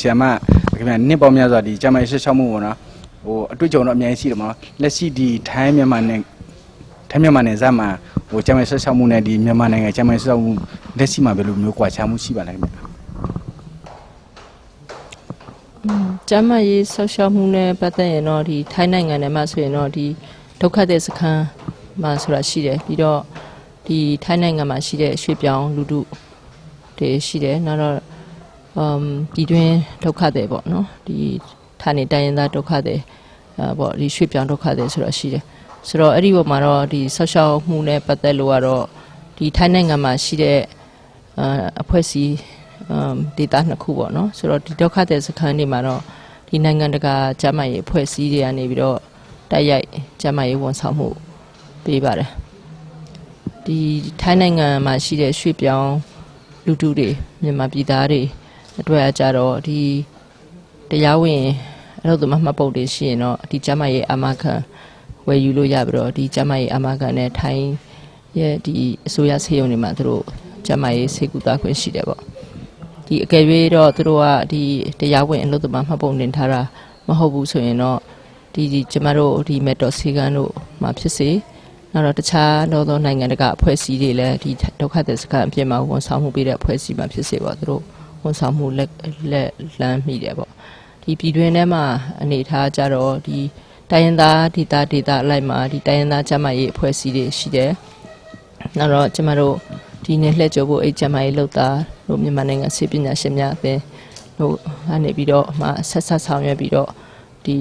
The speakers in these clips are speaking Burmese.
ဆီယမခင်ဗျာနှစ်ပေါင်းများစွာဒီကျမ်းမာရေးရှေ့ချောက်မှုပေါ့နော်ဟိုအတွေ့အကြုံတော့အများကြီးရှိတယ်မနော်လက်ရှိဒီထိုင်းမြန်မာနဲ့ထိုင်းမြန်မာနယ်စပ်မှာဟိုကျမ်းမာရေးရှေ့ချောက်မှုနဲ့ဒီမြန်မာနိုင်ငံကျမ်းမာရေးရှေ့ချောက်မှုလက်ရှိမှာဘယ်လိုမျိုးကွာခြားမှုရှိပါလဲခင်ဗျာကျမ်းမာရေးဆောက်ရှောက်မှုနဲ့ပတ်သက်ရင်တော့ဒီထိုင်းနိုင်ငံထဲမှာဆိုရင်တော့ဒီဒုက္ခသည်စခန်းမှာဆိုတာရှိတယ်ပြီးတော့ဒီထိုင်းနိုင်ငံမှာရှိတဲ့ရွှေပြောင်းလူထုတွေရှိတယ်နောက်တော့ အမ်ဒီတွင်ဒုက္ခသည်ပေါ့နော်ဒီဌာနေတိုင်းရင်းသားဒုက္ခသည်အဲပေါ့ဒီရွှေပြောင်းဒုက္ခသည်ဆိုတော့ရှိတယ်ဆိုတော့အဲ့ဒီပေါ်မှာတော့ဒီဆောက်ရှောက်မှုနဲ့ပတ်သက်လို့ကတော့ဒီထိုင်းနိုင်ငံမှာရှိတဲ့အာအဖွဲ့အစည်းအမ်ဒေတာနှစ်ခုပေါ့နော်ဆိုတော့ဒီဒုက္ခတဲ့စခန်းတွေမှာတော့ဒီနိုင်ငံတကာကျန်းမာရေးအဖွဲ့အစည်းတွေကနေပြီးတော့တိုက်ရိုက်ကျန်းမာရေးဝန်ဆောင်မှုပေးပါတယ်ဒီထိုင်းနိုင်ငံမှာရှိတဲ့ရွှေ့ပြောင်းလူထုတွေမြန်မာပြည်သားတွေ အတွက်အကြတော့ဒီတရားဝင်အလုပ်သမားမှတ်ပုတ်တွေရှိရင်တော့ဒီကျန်းမာရေးအာမခံဝယ်ယူလို့ရပြီးတော့ဒီကျန်းမာရေးအာမခံနဲ့ထိုင်းရဲ့ဒီအစိုးရဆေးရုံတွေမှာသူတို့ကျန်းမာရေးဆေးကုသခွင့်ရှိတယ်ပေါ့ဒီအကယ်၍တော့သူတို့ကဒီတရားဝင်အလုပ်သမားမှတ်ပုံတင်ထားတာမဟုတ်ဘူးဆိုရင်တော့ဒီဒီကျမတို့ဒီမက်တော်ဆေးကန်းတို့မှာဖြစ်စေနောက်တော့တခြားသောသောနိုင်ငံတကာအဖွဲ့အစည်းတွေလည်းဒီဒုက္ခသည်စခန်းအပြင်မှာဝန်ဆောင်မှုပေးတဲ့အဖွဲ့အစည်းမှာဖြစ်စေပေါ့သူတို့ ဝန်ဆောင်မှုလက်လက်လမ်းမိတယ်ပေါ့ဒီပြည်တွင်းထဲမှာအနေထားကြတော့ဒီတိုင်းရင်းသားဒေသဒေသအလိုက်မှာဒီတိုင်းရင်းသားကျန်းမာရေးအဖွဲ့အစည်းတွေရှိတယ်နောက်တော့ကျမတို့ဒီနေ့လှည့်ကြဖို့အိတ်ကျမကြီးလောက်တာတို့မြန်မာနိုင်ငံဆေးပညာရှင်များအသင်းတို့ကနေပြီးတော့အမှဆက်ဆက်ဆောင်ရွက်ပြီးတော့ဒီ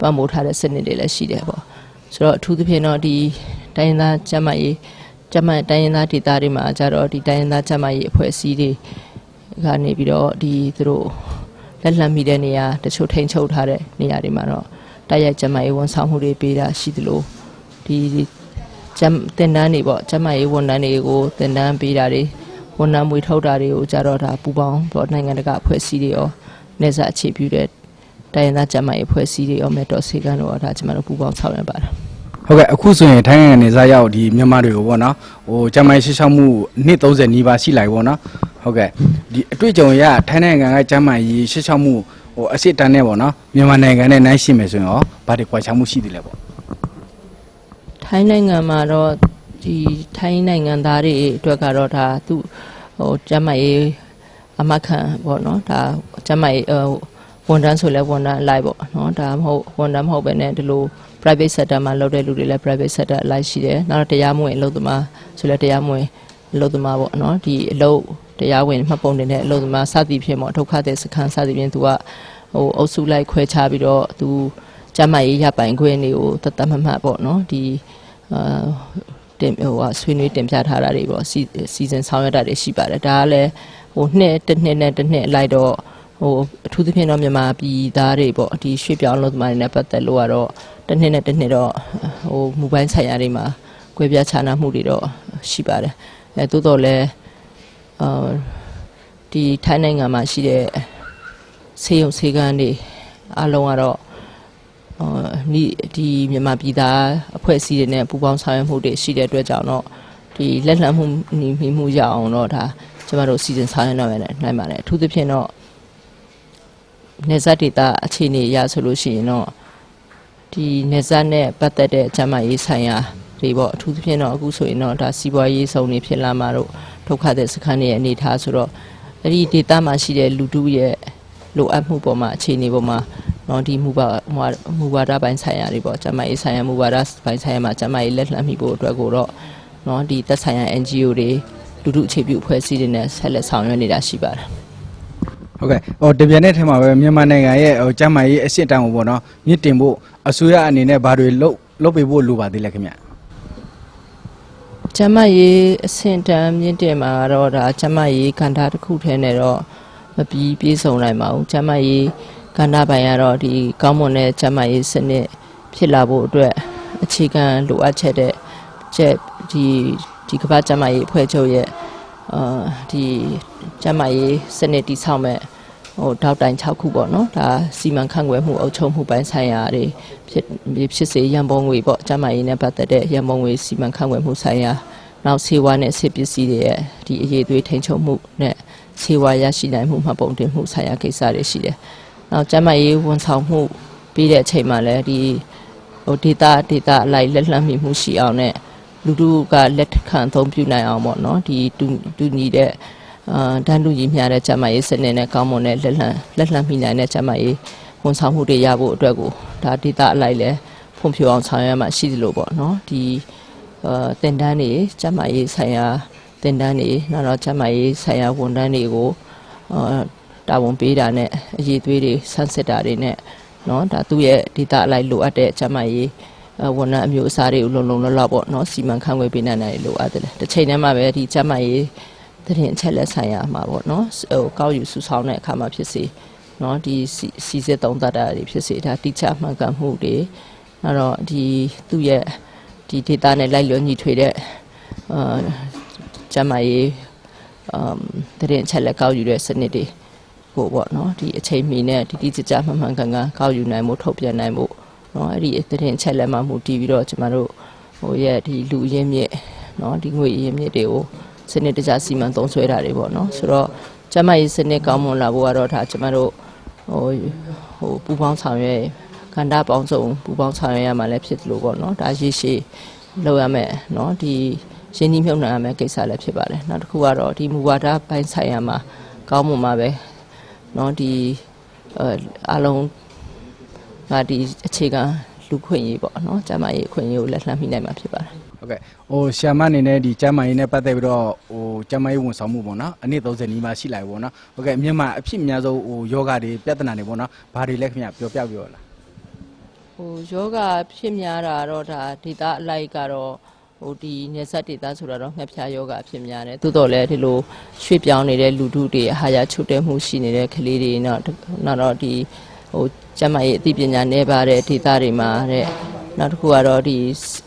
ပံ့ပိုးထားတဲ့စနစ်တွေလည်းရှိတယ်ပေါ့ဆိုတော့အထူးသဖြင့်တော့ဒီတိုင်းရင်းသားကျမကြီးကျမတိုင်းရင်းသားဒေသတွေမှာကြတော့ဒီတိုင်းရင်းသားကျမကြီးအဖွဲ့အစည်းတွေ ကနေပြီးတော့ဒီသူတို့လက်လှမ်းမိတဲ့နေရာတချို့ထိန်ချုပ်ထားတဲ့နေရာတွေမှာတော့တိုက်ရိုက်ကျမကြီးဝန်ဆောင်မှုတွေပေးတာရှိသလိုဒီကျမ်းတင်တန်းတွေပေါ့ကျမ်းမာရေးဝန်ထမ်းတွေကိုတင်တန်းပေးတာတွေဝန်ထမ်းမွေထုတ်တာတွေကိုကြတော့ဒါပူပေါင်းပေါ့နိုင်ငံတကာအဖွဲ့အစည်းတွေရောနေစာအခြေပြုတဲ့တိုင်းရင်းသားကျမ်းမာရေးအဖွဲ့အစည်းတွေရောမြတ်တော်စေကန်းတို့ရောဒါကျမတို့ပူပေါင်းဆောင်ရွက်ပါတယ်ဟုတ်ကဲ့အခုဆိုရင်ထိုင်းနိုင်ငံနယ်စပ်ရောက်ဒီမြန်မာတွေကိုပေါ့နော်ဟိုကျမ်းမာရေးရှေ့ချောက်မှုနှစ်30နီးပါးရှိလာပြီပေါ့နော် ဟုတ်ကဲ့ဒီအတွေ့အကြုံရထိုင်းနိုင်ငံကကျမ်းမာရေးရှေ့ချောက်မှုဟိုအစ်စ်တန်းနဲ့ပေါ့နော်မြန်မာနိုင်ငံနဲ့နိုင်ရှိမယ်ဆိုရင်ရောဘာတွေကွာခြားမှုရှိသေးလဲပေါ့ထိုင်းနိုင်ငံမှာတော့ဒီထိုင်းနိုင်ငံသားတွေအတွက်ကတော့ဒါသူဟိုကျမ်းမာရေးအမခံပေါ့နော်ဒါကျမ်းမာရေးဟိုဝန်ထမ်းဆိုလဲဝန်ထမ်းအလိုက်ပေါ့နော်ဒါမဟုတ်ဝန်ထမ်းမဟုတ်ပဲねဒီလို private sector မှာလုပ်တဲ့လူတွေလည်း private sector အလိုက်ရှိတယ်နောက်တော့တရားမဝင်အလုပ်သမားဆိုလဲတရားမဝင်အလုပ်သမားပေါ့နော်ဒီအလုပ် တရားဝင်မှတ်ပုံတင်တဲ့အလုပ်သမားစသည်ဖြင့်ပေါ့ဒုက္ခတဲ့စခန်းစသည်ဖြင့်သူကဟိုအုပ်စုလိုက်ခွဲခြားပြီးတော့သူကျမ်းမာရေးရပိုင်ခွင့်တွေကိုတသက်မမှတ်ပေါ့နော်ဒီအာတင်ဟိုဟာဆွေးနွေးတင်ပြထားတာတွေပေါ့စီစီစဉ်ဆောင်ရွက်တာတွေရှိပါတယ်ဒါကလည်းဟိုနှစ်တစ်နှစ်နဲ့တစ်နှစ်လိုက်တော့ဟိုအထူးသဖြင့်တော့မြန်မာပြည်သားတွေပေါ့ဒီရွှေ့ပြောင်းလို့သမားတွေနဲ့ပတ်သက်လို့ကတော့တစ်နှစ်နဲ့တစ်နှစ်တော့ဟိုမူပိုင်းဆိုင်ရာတွေမှာကွဲပြားခြားနားမှုတွေတော့ရှိပါတယ်အဲတိုးတော့လဲ အာဒီထိုင်းနိုင်ငံမှာရှိတဲ့ဆေးရုံဆေးကန်းတွေအလုံးကတော့ဟိုဒီဒီမြန်မာပြည်သားအဖွဲ့အစည်းတွေနဲ့ပူးပေါင်းဆောင်ရွက်မှုတွေရှိတဲ့အတွက်ကြောင့်တော့ဒီလက်လှမ်းမှုနေမိမှုရအောင်တော့ဒါကျမတို့စီစဉ်ဆောင်ရွက်နိုင်မယ်နိုင်ပါတယ်အထူးသဖြင့်တော့နေဇတ်ဒေတာအခြေအနေအရဆိုလို့ရှိရင်တော့ဒီနေဇတ်နဲ့ပတ်သက်တဲ့ကျမရေးဆိုင်ရာတွေပေါ့အထူးသဖြင့်တော့အခုဆိုရင်တော့ဒါစီးပွားရေးစုံနေဖြစ်လာမှာတော့ ဒုက္ခတဲ့စခန်းတွေရဲ့အနေအထားဆိုတော့အဲ့ဒီဒေတာမှာရှိတဲ့လူတုရဲ့လိုအပ်မှုပေါ်မှာအခြေအနေပေါ်မှာနော်ဒီမူပါမူဝါမူဝါဒပိုင်းဆိုင်ရာတွေပေါ့ကျမရေးဆိုင်ရာမူဝါဒပိုင်းဆိုင်ရာမှာကျမရေးလက်လှမ်းမိဖို့အတွက်ကိုတော့နော်ဒီသက်ဆိုင်ရာ NGO တွေလူထုအခြေပြုအဖွဲ့အစည်းတွေနဲ့ဆက်လက်ဆောင်ရွက်နေတာရှိပါတယ်ဟုတ်ကဲ့ဟိုတပြန်တဲ့ထဲမှာပဲမြန်မာနိုင်ငံရဲ့ဟိုကျမ်းမာရေးအစ်စ်တန်းကိုပေါ့နော်မြင့်တင်ဖို့အစိုးရအနေနဲ့ဘာတွေလုပ်လုပ်ပေးဖို့လိုပါသေးလဲခင်ဗျ ကျမရေးအဆင့်တန်းမြင့်တင်မှာတော့ဒါကျမရေးကန္တာတစ်ခုထဲနဲ့တော့မပြီးပြေဆုံးနိုင်ပါဘူးကျမရေးကန္တာပိုင်းကတော့ဒီကောင်းမွန်တဲ့ကျမရေးစနစ်ဖြစ်လာဖို့အတွက်အခြေခံလိုအပ်ချက်တဲ့ချက်ဒီဒီကမ္ဘာကျမရေးအဖွဲ့ချုပ်ရဲ့အာဒီကျန်းမရေးစနစ်တိဆောက်မဲ့ ဟိုတောက်တိုင်6ခုပေါ့နော်ဒါစီမံခန့်ခွဲမှုအုပ်ချုပ်မှုပိုင်းဆိုင်ရာတွေဖြစ်ဖြစ်စေရန်ပုံငွေပေါ့ကျန်းမရေးနဲ့ပတ်သက်တဲ့ရန်ပုံငွေစီမံခန့်ခွဲမှုဆိုင်ရာနောက်ဆေးဝါးနဲ့ဆေးပစ္စည်းတွေရဲ့ဒီအရေးသွေးထိန်းချုပ်မှုနဲ့ဆေးဝါးရရှိနိုင်မှုမှတ်ပုံတင်မှုဆိုင်ရာကိစ္စတွေရှိတယ်။နောက်ကျန်းမာရေးဝန်ဆောင်မှုပြီးတဲ့အချိန်မှာလည်းဒီဟိုဒေတာဒေတာအလိုက်လက်လှမ်းမိမှုရှိအောင်နဲ့လူတို့ကလက်ခံအသုံးပြုနိုင်အောင်ပေါ့နော်ဒီတူတူညီတဲ့ အာတန်းလူကြီးများတဲ့ကျမရေးစနစ်နဲ့ကောင်းမွန်တဲ့လက်လှမ်းလက်လှမ်းမိနိုင်တဲ့ကျမရေးဝန်ဆောင်မှုတွေရဖို့အတွက်ကိုဒါဒေတာအလိုက်လဲဖွံ့ဖြိုးအောင်ဆောင်ရွက်မှရှိသလိုပေါ့နော်ဒီအာတင်တန်းတွေကျမရေးဆိုင်ရာတင်တန်းတွေနောက်တော့ကျမရေးဆိုင်ရာဝန်တန်းတွေကိုအာတာဝန်ပေးတာနဲ့အရေးသွေးတွေဆန်းစစ်တာတွေနဲ့နော်ဒါသူ့ရဲ့ဒေတာအလိုက်လိုအပ်တဲ့ကျမရေးဝန်ထမ်းအမျိုးအစားတွေကိုလုံလုံလောက်လောက်ပေါ့နော်စီမံခန့်ခွဲပေးနိုင်တယ်လို့အပ်တယ်တစ်ချိန်တည်းမှာပဲဒီကျမရေး သတင်းအချက်လက်ဆိုင်ရာမှာပေါ့နော်ဟိုကောက်ယူစုဆောင်တဲ့အခါမှာဖြစ်စေနော်ဒီစီစစ်သုံးသတ်တာတွေဖြစ်စေဒါတိကျမှန်ကန်မှုတွေအဲ့တော့ဒီသူ့ရဲ့ဒီ data နဲ့လိုက်လျောညီထွေတဲ့အာကျမရေးအမ်သတင်းအချက်လက်ကောက်ယူတဲ့စနစ်တွေကိုပေါ့နော်ဒီအချိန်မီနဲ့ဒီတိကျကျမှန်မှန်ကန်ကန်ကောက်ယူနိုင်မှုထုတ်ပြန်နိုင်မှုနော်အဲ့ဒီသတင်းအချက်လက်မှမူတည်ပြီးတော့ကျမတို့ဟိုရဲ့ဒီလူရင်းမြစ်နော်ဒီငွေရင်းမြစ်တွေကို စနစ်တကျစီမံသုံးစွဲတာတွေပေါ့နော်ဆိုတော့ကျန်းမာရေးစနစ်ကောင်းမွန်လာဖို့ကတော့ဒါကျမတို့ဟိုဟိုပူပေါင်းဆောင်ရွက်ကန္တာပေါင်းစုံပူပေါင်းဆောင်ရွက်ရမှာလည်းဖြစ်သလိုပေါ့နော်ဒါရည်ရှိလောက်ရမယ်နော်ဒီရှင်းနှီးမြုပ်နှံရမယ်ကိစ္စလည်းဖြစ်ပါတယ်နောက်တစ်ခုကတော့ဒီမူဝါဒပိုင်းဆိုင်ရာမှာကောင်းမွန်မှာပဲနော်ဒီအဲအလုံးငါဒီအခြေခံလူခွင့်ရေးပေါ့နော်ကျန်းမာရေးအခွင့်အရေးကိုလက်လှမ်းမိနိုင်မှာဖြစ်ပါတယ် ဟုတ်ကဲ့ဟိုဆီယမအနေနဲ့ဒီကျမ်းမာရေးနဲ့ပတ်သက်ပြီးတော့ဟိုကျမ်းမာရေးဝန်ဆောင်မှုပေါ့နော်အနည်း30နီးပါးရှိလိုက်ပေါ့နော်ဟုတ်ကဲ့မြန်မာအဖြစ်အများဆုံးဟိုယောဂတွေပြဿနာတွေပေါ့နော်ဘာတွေလဲခင်ဗျပြောပြပြောလားဟိုယောဂဖြစ်များတာတော့ဒါဒေတာအလိုက်ကတော့ဟိုဒီနေဆက်ဒေတာဆိုတာတော့ငှက်ဖျားယောဂဖြစ်များတယ်သို့တော်လည်းဒီလိုရွှေ့ပြောင်းနေတဲ့လူထုတွေအဟာရချုပ်တဲ့မှုရှိနေတဲ့ကလေးတွေနောက်နောက်တော့ဒီဟိုကျန်းမာရေးအသိပညာနည်းပါတဲ့ဒေတာတွေမှာတဲ့နောက်တစ်ခုကတော့ဒီ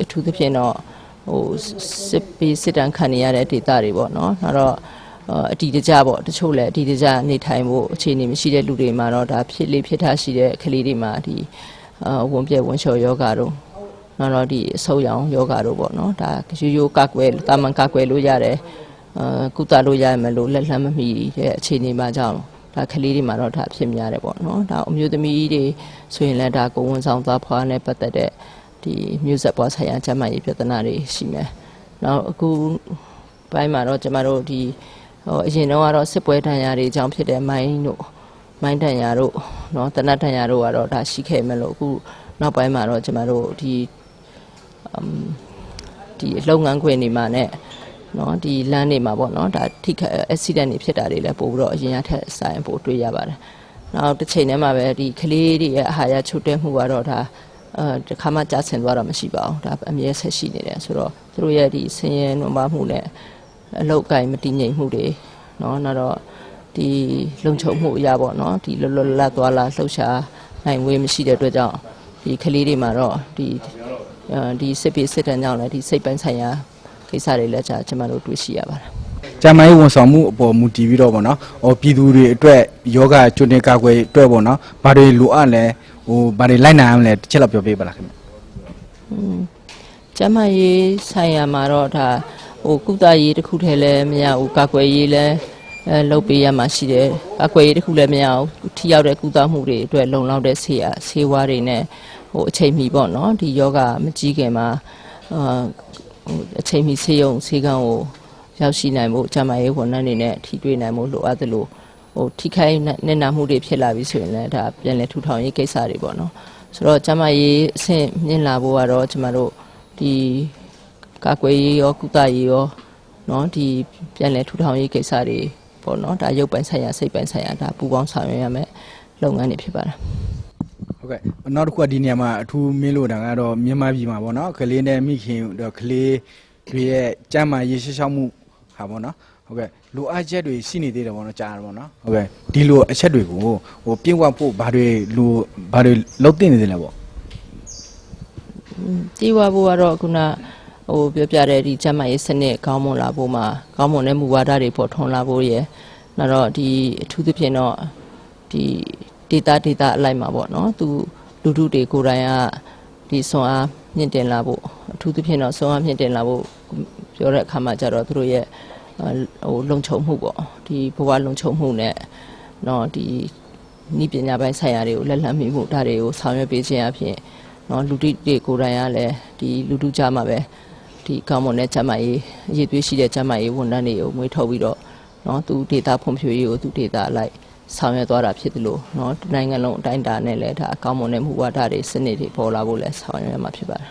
အထူးသဖြင့်တော့ ဟိုစစ်ပေးစစ်တမ်းခံနေရတဲ့ဒေတာတွေပေါ့နော်နောက်တော့အာအတီတကြပေါ့တချို့လည်းအတီတကြနေထိုင်ဖို့အခြေအနေမရှိတဲ့လူတွေမှာတော့ဒါဖြစ်လေဖြစ်ထားရှိတဲ့ကလေးတွေမှာဒီအာဝန်ပြဲဝန်လျှော်ယောဂါတို့နောက်တော့ဒီအဆုပ်ရောင်ယောဂါတို့ပေါ့နော်ဒါရိုးရိုးကကွယ်တာမန်ကကွယ်လို့ရတယ်အာကုသလို့ရမယ်လို့လက်လှမ်းမမီတဲ့အခြေအနေမှာကြောင့်ဒါကလေးတွေမှာတော့ဒါဖြစ်များတယ်ပေါ့နော်ဒါအမျိုးသမီးတွေဆိုရင်လည်းဒါကိုယ်ဝန်ဆောင်သွားဖွားနဲ့ပတ်သက်တဲ့ ဒီမျိုးဆက်ပွားဆိုင်ရာကျန်းမာရေးပြဿနာတွေရှိမယ်နောက်အခုဘိုင်းမှာတော့ကျမတို့ဒီ ဟိုအရင်တော့ကတော့စစ်ပွဲတန်ရာတွေအကြောင်းဖြစ်တဲ့မိုင်းတို့မိုင်းတန်ရာတို့เนาะတနတ်တန်ရာတို့ကတော့ဒါရှိခဲ့မယ်လို့အခုနောက်ပိုင်းမှာတော့ကျမတို့ဒီအမ်ဒီလုပ်ငန်းခွင်တွေမှာနဲ့เนาะဒီလမ်းတွေမှာပေါ့เนาะဒါထိခိုက် accident တွေဖြစ်တာတွေလည်းပို့ပြီးတော့အရင်ကထက်ဆိုင်ပို့တွေ့ရပါတယ်။နောက်တစ်ချိန်တည်းမှာပဲဒီကလေးတွေရဲ့အာဟာရချို့တဲ့မှုကတော့ဒါ အဲတခါမှကြားဆင်သွားတာမရှိပါဘူး။ဒါအမြဲဆက်ရှိနေတယ်ဆိုတော့သူတို့ရဲ့ဒီဆင်းရဲနွမ်းပါမှုနဲ့ အလောက်ကိုင်းမတည်ငြိမ်မှုတွေเนาะနောက်တော့ဒီလုံခြုံမှုအရာပေါ့เนาะဒီလွတ်လွတ်လပ်လပ်သွားလာလှုပ်ရှားနိုင်ဝေးမရှိတဲ့အတွက်ကြောင့်ဒီကလေးတွေမှာတော့ဒီအဲဒီစစ်ပေးစစ်တမ်းကြောင့်လည်းဒီစိတ်ပိုင်းဆိုင်ရာကိစ္စတွေလည်းကြာကျွန်တော်တို့တွေ့ရှိရပါတယ် ကျမ်းမာရေးဝန်ဆောင်မှုအပေါ်မူတည်ပြီးတော့ပေါ့နော်ဟိုပြည်သူတွေအတွက်ယောဂကျွတင်ကာကွယ်အတွက်ပေါ့နော်ဘာတွေလိုအပ်လဲ ဟိုဘာတွေလိုက်နိုင်အောင်လဲတစ်ချက်လောက်ပြောပြပါလားခင်ဗျကျန်းမာရေးဆိုင်ရာမှာတော့ဒါဟိုကုသရေးတစ်ခုတည်းလည်းမရဘူးကာကွယ်ရေးလည်းအဲလုပ်ပေးရမှာရှိတယ်ကာကွယ်ရေးတစ်ခုလည်းမရဘူးထိရောက်တဲ့ကုသမှုတွေအတွက်လုံလောက်တဲ့ဆေးရဆေးဝါးတွေနဲ့ဟိုအချိန်မီပေါ့နော်ဒီယောဂမကြီးခင်မှာအာဟိုအချိန်မီဆေးရုံဆေးကန်းကိုရောက်ရှိနိုင်ဖို့ကျန်းမာရေးဝန်ထမ်းတွေနဲ့ထိတွေ့နိုင်ဖို့လိုအပ်သလို ဟိုထိခိုက်နစ်နာမှုတွေဖြစ်လာပြီဆိုရင်လည်းဒါပြန်လည်ထူထောင်ရေးကိစ္စတွေပေါ့နော်ဆိုတော့ကျန်းမာရေးအဆင့်မြင့်လာဖို့ကတော့ကျမတို့ ဒီကာကွယ်ရေးရောကုသရေးရောเนาะဒီပြန်လည်ထူထောင်ရေးကိစ္စတွေပေါ့เนาะဒါရုပ်ပိုင်းဆိုင်ရာစိတ်ပိုင်းဆိုင်ရာဒါပူပေါင်းဆောင်ရွက်ရမယ်လုပ်ငန်းတွေဖြစ်ပါတယ် ဟုတ်ကဲ့နောက်တစ်ခုကဒီနေရာမှာအထူးမင်းလို့တာကတော့မြန်မာပြည်မှာပေါ့နော်ကလေးနဲ့မိခင်တို့ကလေးတွေရဲ့ကျမ်းမာရေးရှင်းရှောက်မှုဟာပေါ့နော် ဟုတ်ကဲ့လိုအပ်ချက်တွေရှိနေသေးတယ်ပေါ့နော်ကြားရပေါ့နော်ဟုတ်ကဲ့ဒီလိုအချက်တွေကိုဟိုပြင့်ဝတ်ဖို့ဘာတွေလိုဘာတွေလုပ်တင်နေသေးလဲပေါ့တီးဝဖို့ကတော့ခုနဟိုပြောပြတဲ့ဒီကျန်းမာရေးစနစ်ကောင်းမွန်လာဖို့မှာကောင်းမွန်တဲ့မူဝါဒတွေပေါ်ထွန်းလာဖို့ရယ်နောက်တော့ဒီအထူးသဖြင့်တော့ဒီ data data အလိုက်မှာပေါ့နော်သူလူထုတွေကိုယ်တိုင်ကဒီဆွမ်းအားမြင့်တင်လာဖို့အထူးသဖြင့်တော့ဆွမ်းအားမြင့်တင်လာဖို့ပြောတဲ့အခါမှာကျတော့သူတို့ရဲ့အာ ဟိုလုံခြုံမှုပေါ့ဒီဘဝလုံခြုံမှုနဲ့เนาะဒီဤပညာပိုင်းဆိုင်ရာတွေကိုလက်လန်းမိမှုဒါတွေကိုဆောင်ရွက်ပေးခြင်းအပြင်เนาะလူတိတွေကိုယ်တိုင်ကလည်းဒီလူထုကြားမှာပဲဒီကောင်းမွန်တဲ့ကျန်းမာရေးအရေးသွေးရှိတဲ့ကျန်းမာရေးဝန်ထမ်းတွေကိုမွေးထုတ်ပြီးတော့เนาะသူဒေတာဖွံ့ဖြိုးရေးကိုသူဒေတာအလိုက်ဆောင်ရွက်သွားတာဖြစ်တယ်လို့เนาะဒီနိုင်ငံလုံးအတိုင်းအတာနဲ့လည်းဒါအကောင်းမွန်တဲ့မှုဝါဒတွေစနစ်တွေပေါ်လာဖို့လည်းဆောင်ရွက်ရမှာဖြစ်ပါတယ်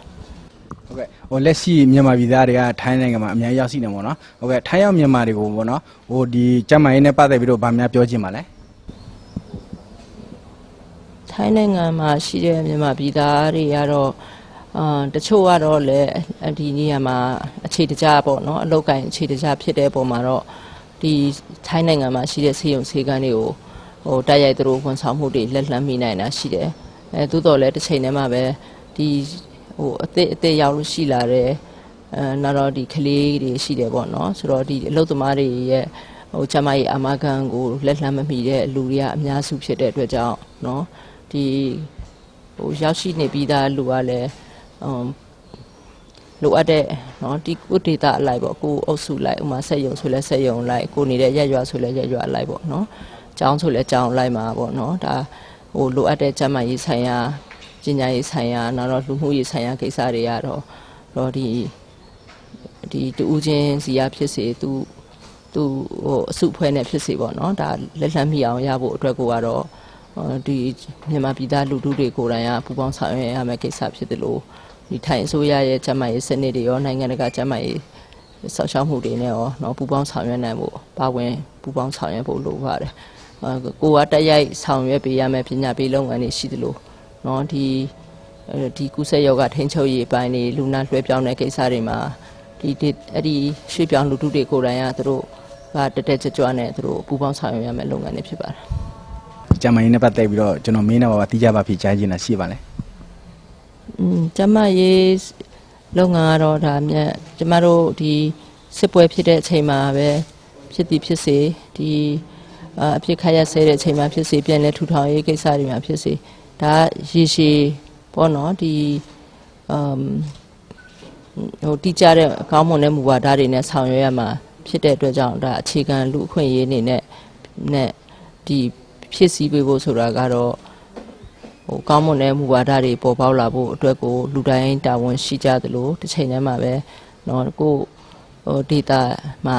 ဟုတ်ကဲ့ ဟိုလက်ရှိမြန်မာပြည်သားတွေကထိုင်းနိုင်ငံမှာအများကြီးရောက်ရှိနေပါတော့ဟုတ်ကဲ့ထိုင်းရောက်မြန်မာတွေကိုပေါ့နော်ဟိုဒီကျမ်းမာရေးနဲ့ပတ်သက်ပြီးတော့ဗာများပြောချင်ပါလဲထိုင်းနိုင်ငံမှာရှိတဲ့မြန်မာပြည်သားတွေကတော့အာတချို့ကတော့လည်းဒီနေရာမှာအခြေတကျပေါ့နော်အလောက်ကင်အခြေတကျဖြစ်တဲ့ပုံမှာတော့ဒီထိုင်းနိုင်ငံမှာရှိတဲ့ဆေးရုံဆေးကန်းတွေကိုဟိုတိုက်ရိုက်သူတို့ဝန်ဆောင်မှုတွေလက်လှမ်းမိနိုင်တာရှိတယ်အဲသို့တော်လည်းတစ်ချိန်တည်းမှာပဲဒီ ဟိုအသက်အသက်ရောက်လို့ရှိလာတဲ့အဲနောက်တော့ဒီကလေးတွေရှိတယ်ပေါ့နော်ဆိုတော့ဒီအလုပ်သမားတွေရဲ့ဟိုကျမကြီးအာမခံကိုလက်လှမ်းမမိတဲ့လူတွေကအများစုဖြစ်တဲ့အတွက်ကြောင့်နော် ဒီဟိုရောက်ရှိနေပြီးသားလူကလည်းအမ်လိုအပ်တဲ့เนาะဒီကိုဒေတာအလိုက်ပေါ့ကိုအုပ်စုလိုက်ဥမာဆက်ယုံဆိုလဲဆက်ယုံလိုက်ကိုနေတဲ့ရက်ရွာဆိုလဲရက်ရွာအလိုက်ပေါ့เนาะကျောင်းဆိုလဲကျောင်းလိုက်မှာပေါ့เนาะဒါဟိုလိုအပ်တဲ့ကျန်းမာရေးဆိုင်ရာ ပညာရေးဆိုင်ရာနောက်တော့လူမှုရေးဆိုင်ရာကိစ္စတွေကတော့တော့ဒီဒီတူးချင်းစီရဖြစ်စေသူသူဟိုအစုအဖွဲ့နဲ့ဖြစ်စေပေါ့နော်ဒါလက်လက်မိအောင်ရဖို့အတွက်ကိုကတော့ဒီမြန်မာပြည်သားလူထုတွေကိုယ်တိုင်ကပူးပေါင်းဆောင်ရွက်ရမယ့်ကိစ္စဖြစ်တယ်လို့ဒီထိုင်အစိုးရရဲ့ကျန်းမာရေးစနစ်တွေရောနိုင်ငံတကာကျန်းမာရေးဆောက်ရှောက်မှုတွေနဲ့ရောနော်ပူးပေါင်းဆောင်ရွက်နိုင်ဖို့ပါဝင်ပူးပေါင်းဆောင်ရွက်ဖို့လိုပါတယ်ကိုကတက်ရိုက်ဆောင်ရွက်ပေးရမယ့်ပညာပေးလုပ်ငန်းတွေရှိတယ်လို့ နော်ဒီဒီကုသယောဂထိန်းချုပ်ရေးပိုင်းတွေလူနာလွှဲပြောင်းတဲ့ကိစ္စတွေမှာဒီအဲ့ဒီရွှေ့ပြောင်းလူထုတွေကိုယ်တိုင်ကသူတို့ကတက်တက်ကြွကြွနဲ့သူတို့ပူးပေါင်းဆောင်ရွက်ရမယ့်လုပ်ငန်းတွေဖြစ်ပါတယ်။ကျမရေးနဲ့ပတ်သက်ပြီးတော့ကျွန်တော်မင်းနဲ့ပါပါတီးကြပါဖြစ်ကြားချင်တာရှိပါလဲ။อืมကျမရေးလုပ်ငန်းကတော့ဒါမြတ်ကျမတို့ဒီစစ်ပွဲဖြစ်တဲ့အချိန်မှာပဲဖြစ်သည်ဖြစ်စေဒီအဖြစ်ခရရဆဲတဲ့အချိန်မှာဖြစ်စေပြန်လဲထူထောင်ရေးကိစ္စတွေမှာဖြစ်စေ ဒါရေရှည်ပေါ့နော်ဒီအမ်ဟိုတိကျတဲ့အကောင်းမွန်တဲ့မူဝါဒတွေနဲ့ဆောင်ရွက်ရမှာဖြစ်တဲ့အတွက်ကြောင့်ဒါအခြေခံလူအခွင့်အရေးအနေနဲ့နဲ့ဒီဖြစ်စည်းပေးဖို့ဆိုတာကတော့ ဟိုကောင်းမွန်တဲ့မူဝါဒတွေပေါ်ပေါက်လာဖို့အတွက်ကိုလူတိုင်းတာဝန်ရှိကြသလိုတစ်ချိန်တည်းမှာပဲเนาะကိုဟိုဒေတာမှာ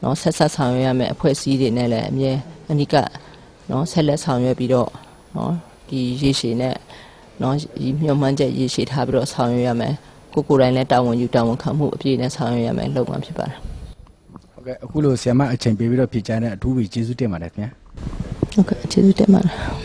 เนาะဆက်ဆက်ဆောင်ရွက်ရမယ့်အဖွဲ့အစည်းတွေနဲ့လည်းအမြဲအနိကเนาะဆက်လက်ဆောင်ရွက်ပြီးတော့เนาะ ဒီရေရှည်နဲ့နော်မျှော်မှန်းချက်ရေရှည်ထားပြီးတော့ဆောင်ရွက်ရမယ်ကိုကိုယ်တိုင်လည်းတာဝန်ယူတာဝန်ခံမှုအပြည့်နဲ့ဆောင်ရွက်ရမယ်လုပ်မှာဖြစ်ပါတယ်ဟုတ်ကဲ့အခုလိုဆရာမအချိန်ပေးပြီးတော့ဖြေကြားတဲ့အထူးပဲကျေးဇူးတင်ပါတယ်ခင်ဗျာဟုတ်ကဲ့ကျေးဇူးတင်ပါတယ်